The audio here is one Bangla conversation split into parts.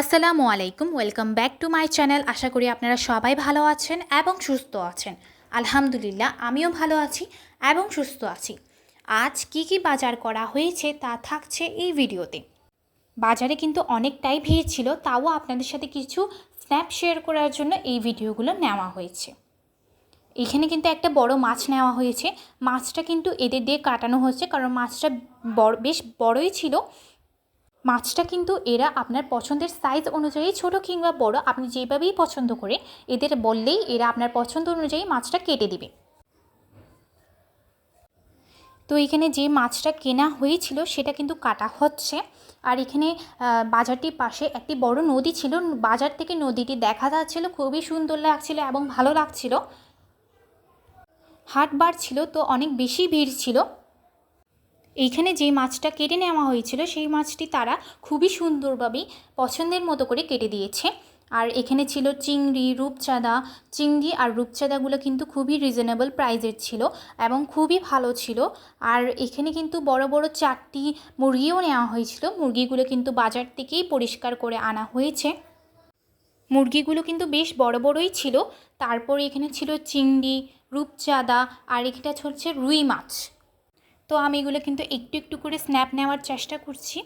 আসসালামু আলাইকুম, welcome back to my channel. আশা করি আপনারা সবাই ভালো আছেন এবং সুস্থ আছেন। আলহামদুলিল্লাহ, আমিও ভালো আছি এবং সুস্থ আছি। আজ কি কি বাজার করা হয়েছে তা থাকছে এই ভিডিওতে। বাজারে কিন্তু অনেকটাই ভিড় ছিল, তাও আপনাদের সাথে কিছু স্ন্যাপ শেয়ার করার জন্য এই ভিডিওগুলো নেওয়া হয়েছে। এখানে কিন্তু একটা বড় মাছ নেওয়া হয়েছে। মাছটা কিন্তু এদের দিয়ে কাটানো হচ্ছে, কারণ মাছটা বড়, বেশ বড়ই ছিল। মাছটা কিন্তু এরা আপনার পছন্দের সাইজ অনুযায়ী ছোট কিংবা বড়, আপনি যেভাবেই পছন্দ করে এদের বললেই এরা আপনার পছন্দ অনুযায়ী মাছটা কেটে দিবে। তো এখানে যে মাছটা কেনা হয়েছিল সেটা কিন্তু কাটা হচ্ছে। আর এখানে বাজারটির পাশে একটি বড় নদী ছিল। বাজার থেকে নদীটি দেখা যাচ্ছিল, খুবই সুন্দর লাগছিল এবং ভালো লাগছিল। হাট বার ছিল তো অনেক বেশি ভিড় ছিল। এইখানে যে মাছটা কেটে নেওয়া হয়েছিল, সেই মাছটি তারা খুবই সুন্দরভাবেই পছন্দের মতো করে কেটে দিয়েছে। আর এখানে ছিল চিংড়ি, রূপচাঁদা। চিংড়ি আর রূপচাঁদাগুলো কিন্তু খুবই রিজনেবল প্রাইজের ছিল এবং খুবই ভালো ছিল। আর এখানে কিন্তু বড় বড় চারটি মুরগিও নেওয়া হয়েছিল। মুরগিগুলো কিন্তু বাজার থেকেই পরিষ্কার করে আনা হয়েছে। মুরগিগুলো কিন্তু বেশ বড়, বড়ই ছিল। তারপর এখানে ছিল চিংড়ি, রূপচাঁদা আর এটা হচ্ছে রুই মাছ। তো আমি এগুলো কিন্তু একটু একটু করে স্ন্যাপ নেওয়ার চেষ্টা করছি।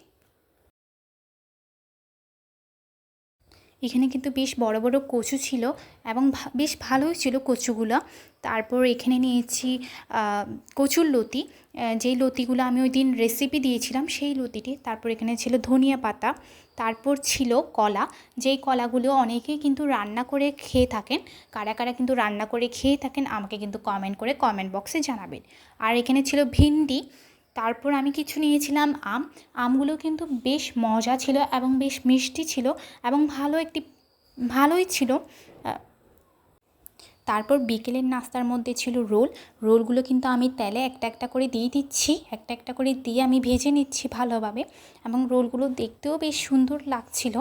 এখানে কিন্তু বেশ বড় বড় কচু ছিল এবং বেশ ভালোই ছিল কচুগুলো। তারপর এখানে নিয়েছি কচুর লতি। যেই লতিগুলো আমি ওই দিন রেসিপি দিয়েছিলাম সেই লতিটি। তারপর এখানে ছিল ধনিয়া পাতা। তারপর ছিল কলা। যেই কলাগুলো অনেকেই কিন্তু রান্না করে খেয়ে থাকেন, কারা কারা কিন্তু রান্না করে খেয়ে থাকেন, আমাকে কিন্তু কমেন্ট করে কমেন্ট বক্সে জানাবেন। আর এখানে ছিল ভিন্ডি। তারপর আমি কিছু নিয়েছিলাম আম। আমগুলো কিন্তু বেশ মজা ছিল এবং বেশ মিষ্টি ছিল এবং ভালো একটি, ভালোই ছিল। তারপর বিকেলের নাস্তার মধ্যে ছিল রোল। রোলগুলো কিন্তু আমি তেলে একটা একটা করে দিয়ে দিচ্ছি, একটা একটা করে দিয়ে আমি ভেজে নিচ্ছি ভালোভাবে এবং রোলগুলো দেখতেও বেশ সুন্দর লাগছিল।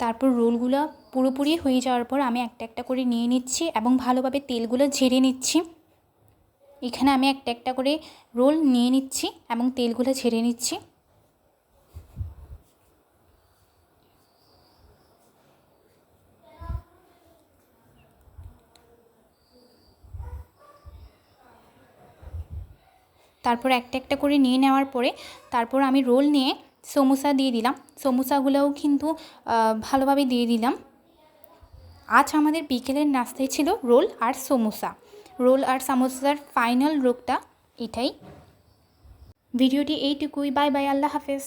তারপর রোলগুলো পুরোপুরি হয়ে যাওয়ার পর আমি একটা একটা করে নিয়ে নিচ্ছি এবং ভালোভাবে তেলগুলো ঝেড়ে নিচ্ছি। এখানে আমি একটা একটা করে রোল নিয়ে নিচ্ছি এবং তেলগুলো ঝেড়ে নিচ্ছি। তারপর একটা একটা করে নিয়ে নেওয়ার পরে তারপর আমি রোল নিয়ে সমোসা দিয়ে দিলাম। সমোসাগুলোও কিন্তু ভালোভাবে দিয়ে দিলাম। আজ আমাদের বিকেলের নাস্তায় ছিল রোল আর সমোসা। রোল আর সামোসার ফাইনাল রোগটা এটাই। ভিডিওটি এইটুকুই। Bye bye. আল্লাহ হাফেজ।